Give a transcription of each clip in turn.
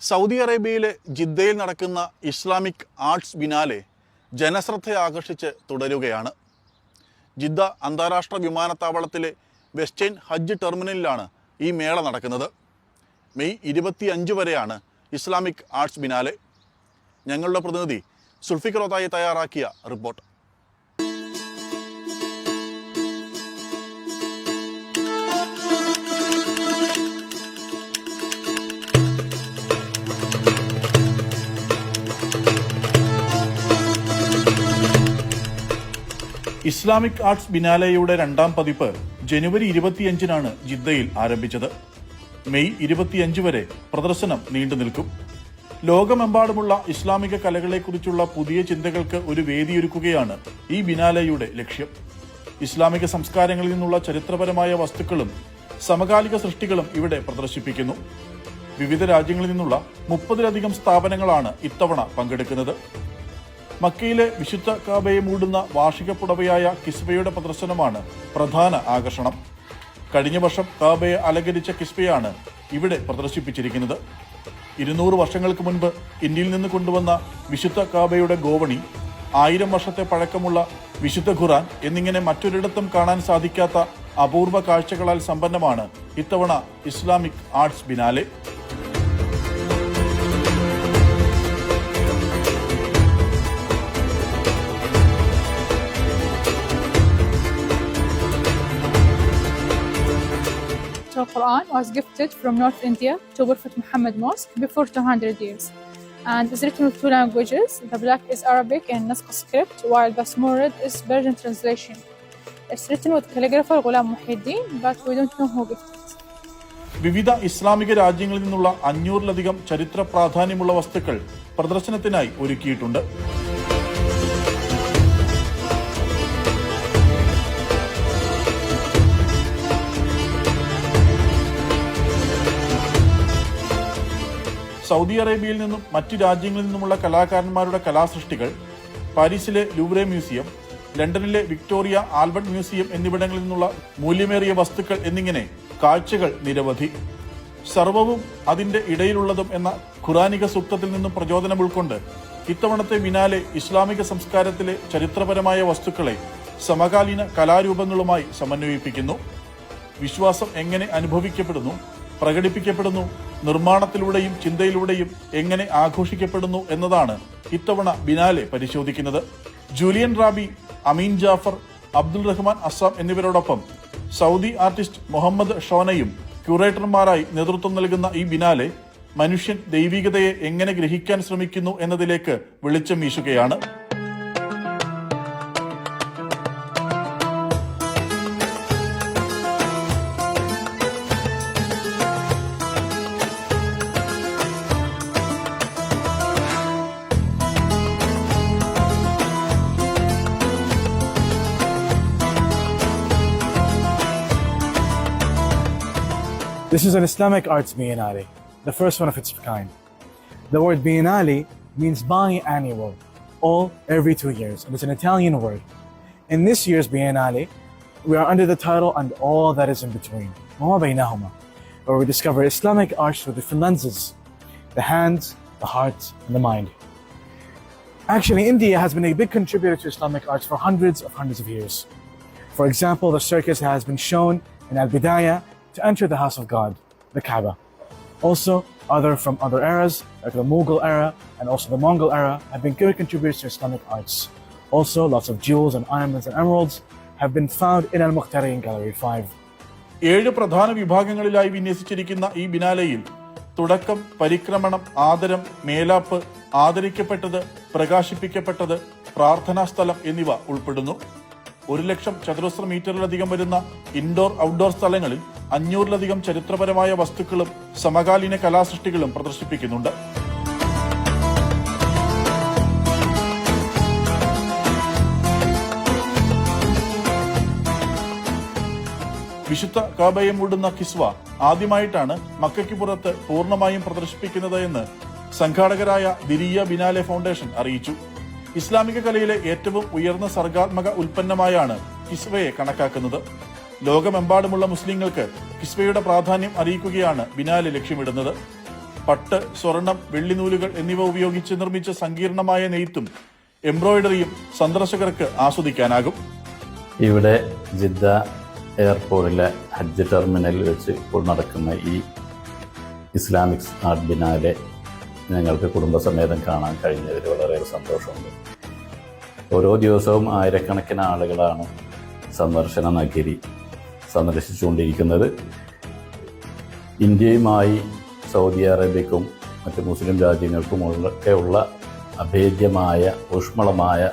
Saudi അറേബ്യയിലെ ജിദ്ദയിൽ നടക്കുന്ന ഇസ്ലാമിക് ആർട്സ് ബിനാലെ ജനശ്രദ്ധ ആകർഷിച്ച് തുടരുകയാണ്. ജിദ്ദ അന്താരാഷ്ട്ര വിമാനത്താവളത്തിലെ വെസ്റ്റേൺ ഹജ്ജ് ടെർമിനലിലാണ് ഈ മേള നടക്കുന്നത്. മെയ് ഇരുപത്തിയഞ്ച് വരെയാണ് ഇസ്ലാമിക് ആർട്സ് ബിനാലെ. ഞങ്ങളുടെ പ്രതിനിധി സുൽഫിഖ് റോത്തായി തയ്യാറാക്കിയ റിപ്പോർട്ട്. ഇസ്ലാമിക് ആർട്സ് ബിനാലയുടെ രണ്ടാം പതിപ്പ് ജനുവരി ഇരുപത്തിയഞ്ചിനാണ് ജിദ്ദയിൽ ആരംഭിച്ചത്. മെയ് ഇരുപത്തിയഞ്ച് വരെ പ്രദർശനം നീണ്ടു നിൽക്കും. ലോകമെമ്പാടുമുള്ള ഇസ്ലാമിക കലകളെക്കുറിച്ചുള്ള പുതിയ ചിന്തകൾക്ക് ഒരു വേദിയൊരുക്കുകയാണ് ഈ ബിനാലയുടെ ലക്ഷ്യം. ഇസ്ലാമിക സംസ്കാരങ്ങളിൽ നിന്നുള്ള ചരിത്രപരമായ വസ്തുക്കളും സമകാലിക സൃഷ്ടികളും ഇവിടെ പ്രദർശിപ്പിക്കുന്നു. വിവിധ രാജ്യങ്ങളിൽ നിന്നുള്ള മുപ്പതിലധികം സ്ഥാപനങ്ങളാണ് ഇത്തവണ പങ്കെടുക്കുന്നത്. മക്കയിലെ വിശുദ്ധ കാബയെ മൂടുന്ന വാർഷിക പുടവയായ കിസ്ബയുടെ പ്രദർശനമാണ് പ്രധാന ആകർഷണം. കഴിഞ്ഞ വർഷം കാബയെ അലങ്കരിച്ച കിസ്ബയാണ് ഇവിടെ പ്രദർശിപ്പിച്ചിരിക്കുന്നത്. ഇരുന്നൂറ് വർഷങ്ങൾക്ക് മുൻപ് ഇന്ത്യയിൽ നിന്ന് കൊണ്ടുവന്ന വിശുദ്ധ കാബയുടെ ഗോവണി ആയിരം വർഷത്തെ പഴക്കമുള്ള വിശുദ്ധ ഖുറാൻ എന്നിങ്ങനെ മറ്റൊരിടത്തും കാണാൻ സാധിക്കാത്ത അപൂർവ കാഴ്ചകളാൽ സമ്പന്നമാണ് ഇത്തവണ Islamic arts biennale. Quran was gifted from North India to Prophet Muhammad Mosque before 200 years and is written with two languages. The black is Arabic and Nasq script while the small red is Persian translation. It's written with calligrapher Ghulam Muhyiddin but we don't know who gifted it. വിവിധ ഇസ്ലാമിക രാജ്യങ്ങളിൽ നിന്നുള്ള അഞ്ഞൂറിലധികം ചരിത്ര പ്രാധാന്യമുള്ള വസ്തുക്കൾ പ്രദർശനത്തിനായി ഒരുക്കിയിട്ടുണ്ട് Saudi അറേബ്യയിൽ നിന്നും മറ്റു രാജ്യങ്ങളിൽ നിന്നുമുള്ള കലാകാരന്മാരുടെ കലാസൃഷ്ടികൾ പാരീസിലെ ലൂവ്രെ മ്യൂസിയം ലണ്ടനിലെ വിക്ടോറിയ ആൽബർട്ട് മ്യൂസിയം എന്നിവിടങ്ങളിൽ നിന്നുള്ള മൂല്യമേറിയ വസ്തുക്കൾ എന്നിങ്ങനെ കാഴ്ചകൾ നിരവധി. സർവവും അതിന്റെ ഇടയിലുള്ളതും എന്ന ഖുറാനിക സൂക്തത്തിൽ നിന്നും പ്രചോദനം ഉൾക്കൊണ്ട് ഇത്തവണത്തെ ബിനാലെ ഇസ്ലാമിക സംസ്കാരത്തിലെ ചരിത്രപരമായ വസ്തുക്കളെ സമകാലീന കലാരൂപങ്ങളുമായി സമന്വയിപ്പിക്കുന്നു. വിശ്വാസം എങ്ങനെ അനുഭവിക്കപ്പെടുന്നു? പ്രകടിപ്പിക്കപ്പെടുന്നു നിർമ്മാണത്തിലൂടെയും ചിന്തയിലൂടെയും എങ്ങനെ ആഘോഷിക്കപ്പെടുന്നു എന്നതാണ് ഇത്തവണ ബിനാലെ പരിശോധിക്കുന്നത്. Julian Raby Amin Jaffer Abdul Rahman Azzam എന്നിവരോടൊപ്പം സൗദി ആർട്ടിസ്റ്റ് മുഹമ്മദ് ഷോനയും ക്യൂറേറ്റർമാരായി നേതൃത്വം നൽകുന്ന ഈ ബിനാലെ മനുഷ്യൻ ദൈവികതയെ എങ്ങനെ ഗ്രഹിക്കാൻ ശ്രമിക്കുന്നു എന്നതിലേക്ക് വെളിച്ചം വീശുകയാണ്. This is an Islamic arts biennale, the first one of its kind. The word biennale means biannual, all every two years, and it's an Italian word. In this year's biennale, we are under the title and all that is in between, where we discover Islamic arts through different lenses the hands, the heart, and the mind. Actually, India has been a big contributor to Islamic arts for hundreds of hundreds of years. For example, the circus has been shown in Al Bidayah to enter the house of God, the Kaaba. Also, other from other eras, like the Mughal era and also the Mongol era, have been good contributors to Islamic arts. Also, lots of jewels and diamonds and emeralds have been found in Al Muqtariyan Gallery 5. ഏഴ് പ്രധാന വിഭാഗങ്ങളിലായി വിന്യസിച്ചിരിക്കുന്ന ഈ ബിനാലയിൽ തുടക്കം പരിക്രമണം ആദരം മേലാപ്പ് ആദരിക്കപ്പെട്ടത് പ്രകാശിപ്പിക്കപ്പെട്ടത് പ്രാർത്ഥനാ സ്ഥലം എന്നിവ ഉൾപ്പെടുന്നു ഒരു ലക്ഷം ചതുരശ്ര മീറ്ററിലധികം വരുന്ന ഇൻഡോർ ഔട്ട്ഡോർ സ്ഥലങ്ങളിൽ അഞ്ഞൂറിലധികം ചരിത്രപരമായ വസ്തുക്കളും സമകാലീന കലാസൃഷ്ടികളും പ്രദർശിപ്പിക്കുന്നുണ്ട്. വിശുദ്ധ കാബയെ മൂടുന്ന കിസ്വ ആദ്യമായിട്ടാണ് മക്കയ്ക്ക് പുറത്ത് പൂർണമായും പ്രദർശിപ്പിക്കുന്നത് എന്ന് സംഘാടകരായ ദിരിയ ബിനാലെ ഫൗണ്ടേഷൻ അറിയിച്ചു. ഇസ്ലാമിക കലയിലെ ഏറ്റവും ഉയർന്ന സർഗാത്മക ഉൽപ്പന്നമായാണ് കിസ്വയെ കണക്കാക്കുന്നത്. ലോകമെമ്പാടുമുള്ള മുസ്ലിങ്ങൾക്ക് കിസ്വയുടെ പ്രാധാന്യം അറിയിക്കുകയാണ് ബിനാലെ ലക്ഷ്യമിടുന്നത്. പട്ട് സ്വർണം വെള്ളിനൂലുകൾ എന്നിവ ഉപയോഗിച്ച് നിർമ്മിച്ച സങ്കീർണമായ നെയ്ത്തും എംബ്രോയിഡറിയും സന്ദർശകർക്ക് ആസ്വദിക്കാനാകും. ഇവിടെ ജിദ്ദ എയർപോർട്ടിലെ ഹജ്ജ് ടെർമിനലിൽ വെച്ച് ഇപ്പോൾ നടക്കുന്ന ഈ ഇസ്ലാമിക് ആർട്ട് ബിനാലെ ഞങ്ങൾക്ക് കുടുംബസമേതം കാണാൻ കഴിഞ്ഞതിൽ വളരെയേറെ സന്തോഷമുണ്ട്. ഓരോ ദിവസവും ആയിരക്കണക്കിന് ആളുകളാണ് സന്ദർശന നഗരി സന്ദർശിച്ചുകൊണ്ടിരിക്കുന്നത്. ഇന്ത്യയുമായി സൗദി അറേബ്യക്കും മറ്റ് മുസ്ലിം രാജ്യങ്ങൾക്കും ഉള്ള അഭേദ്യമായ ഊഷ്മളമായ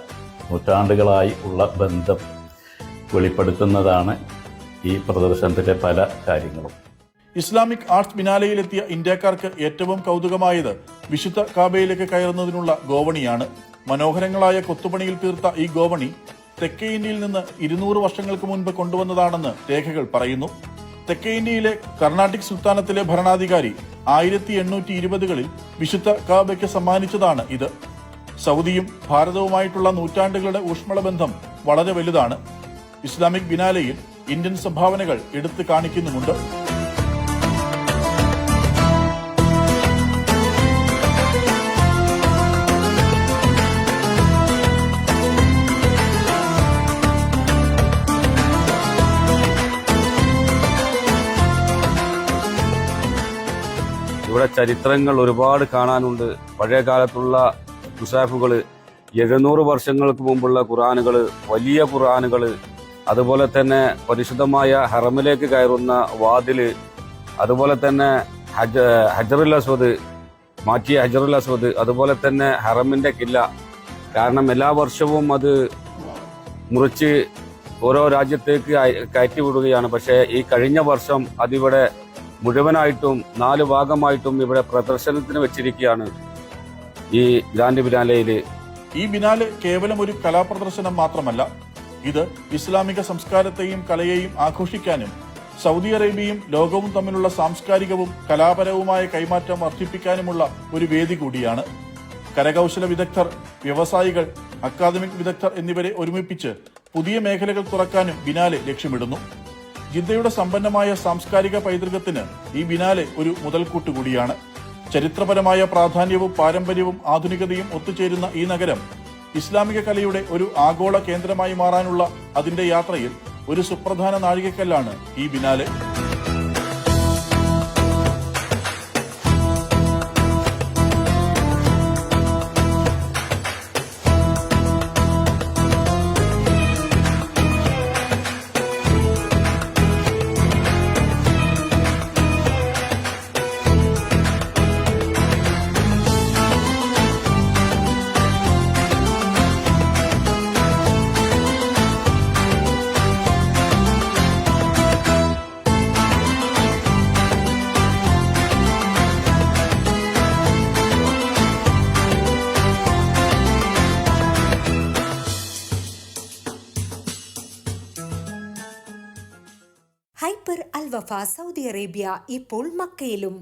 നൂറ്റാണ്ടുകളായി ഉള്ള ബന്ധം വെളിപ്പെടുത്തുന്നതാണ് ഈ പ്രദർശനത്തിലെ പല കാര്യങ്ങളും. ഇസ്ലാമിക് ആർട്സ് ബിനാലയിലെത്തിയ ഇന്ത്യക്കാർക്ക് ഏറ്റവും കൗതുകമായത് വിശുദ്ധ കാബയിലേക്ക് കയറുന്നതിനുള്ള ഗോവണിയാണ്. മനോഹരങ്ങളായ കൊത്തുപണിയിൽ തീർത്ത ഈ ഗോവണി തെക്കേ ഇന്ത്യയിൽ നിന്ന് ഇരുന്നൂറ് വർഷങ്ങൾക്ക് മുൻപ് കൊണ്ടുവന്നതാണെന്ന് രേഖകൾ പറയുന്നു. തെക്കേ ഇന്ത്യയിലെ കർണാട്ടിക് സുൽത്താനത്തിലെ ഭരണാധികാരി ആയിരത്തി എണ്ണൂറ്റി ഇരുപതുകളിൽ വിശുദ്ധ കാബയ്ക്ക് സമ്മാനിച്ചതാണ് ഇത്. സൗദിയും ഭാരതവുമായിട്ടുള്ള നൂറ്റാണ്ടുകളുടെ ഊഷ്മള ബന്ധം വളരെ വലുതാണ്. ഇസ്ലാമിക് ബിനാലയിൽ ഇന്ത്യൻ സംഭാവനകൾ എടുത്തു കാണിക്കുന്നുമുണ്ട്. ഇവിടെ ചരിത്രങ്ങൾ ഒരുപാട് കാണാനുണ്ട്. പഴയ കാലത്തുള്ള മുസാഫുകൾ എഴുന്നൂറ് വർഷങ്ങൾക്ക് മുമ്പുള്ള ഖുറാനുകൾ വലിയ ഖുറാനുകൾ അതുപോലെ തന്നെ പരിശുദ്ധമായ ഹറമിലേക്ക് കയറുന്ന വാതിൽ അതുപോലെ തന്നെ ഹജ ഹജറുൽ അസ്വദ് മാറ്റിയ ഹജറുൽ അസ്വദ് അതുപോലെ തന്നെ ഹറമിന്റെ കില്ല. കാരണം എല്ലാ വർഷവും അത് മുറിച്ച് ഓരോ രാജ്യത്തേക്ക് കയറ്റി വിടുകയാണ്. പക്ഷേ ഈ കഴിഞ്ഞ വർഷം അതിവിടെ മുഴുവനായിട്ടും നാല് ഭാഗമായിട്ടും ഇവിടെ പ്രദർശനത്തിന് വെച്ചിരിക്കുകയാണ് ഈ ഗ്രാൻഡ് ബിനാലയിൽ ഈ ബിനാല് കേവലം ഒരു കലാപ്രദർശനം മാത്രമല്ല ഇത് ഇസ്ലാമിക സംസ്കാരത്തെയും കലയെയും ആഘോഷിക്കാനും സൗദി അറേബ്യയും ലോകവും തമ്മിലുള്ള സാംസ്കാരികവും കലാപരവുമായ കൈമാറ്റം വർദ്ധിപ്പിക്കാനുമുള്ള ഒരു വേദി കൂടിയാണ്. കരകൗശല വിദഗ്ധർ വ്യവസായികൾ അക്കാദമിക് വിദഗ്ധർ എന്നിവരെ ഒരുമിപ്പിച്ച് പുതിയ മേഖലകൾ തുറക്കാനും ബിനാലെ ലക്ഷ്യമിടുന്നു. ജിദ്ദയുടെ സമ്പന്നമായ സാംസ്കാരിക പൈതൃകത്തിന് ഈ ബിനാലെ ഒരു മുതൽക്കൂട്ട് കൂടിയാണ്. ചരിത്രപരമായ പ്രാധാന്യവും പാരമ്പര്യവും ആധുനികതയും ഒത്തുചേരുന്ന ഈ നഗരം ഇസ്ലാമിക കലയുടെ ഒരു ആഗോള കേന്ദ്രമായി മാറാനുള്ള അതിന്റെ യാത്രയിൽ ഒരു സുപ്രധാന നാഴികക്കല്ലാണ് ഈ ബിനാലെ വഫ സൗദി അറേബ്യ ഇപ്പോൾ മക്കയിലും.